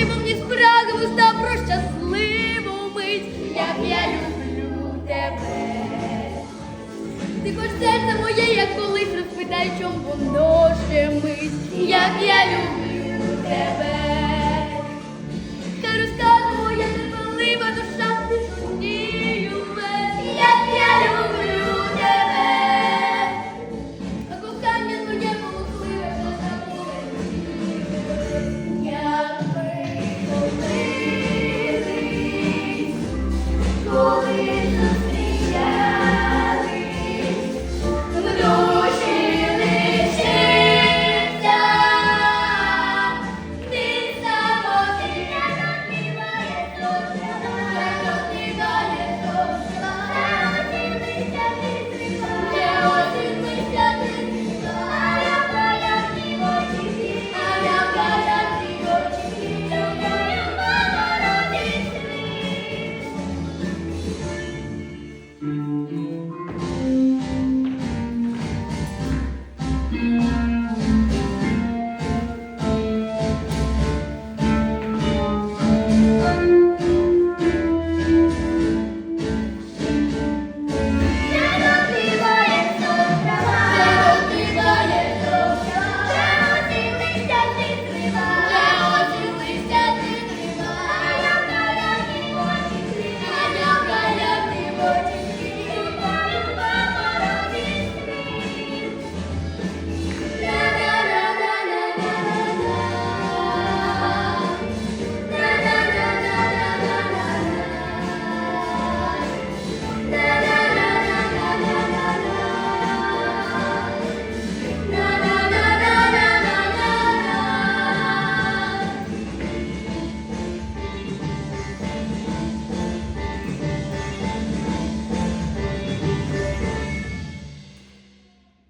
розкажу мені спраги уста про щасливу мить, як я люблю тебе. Ти хоч серце моє, як колись розпитай, чом воно ще мить, як я люблю тебе.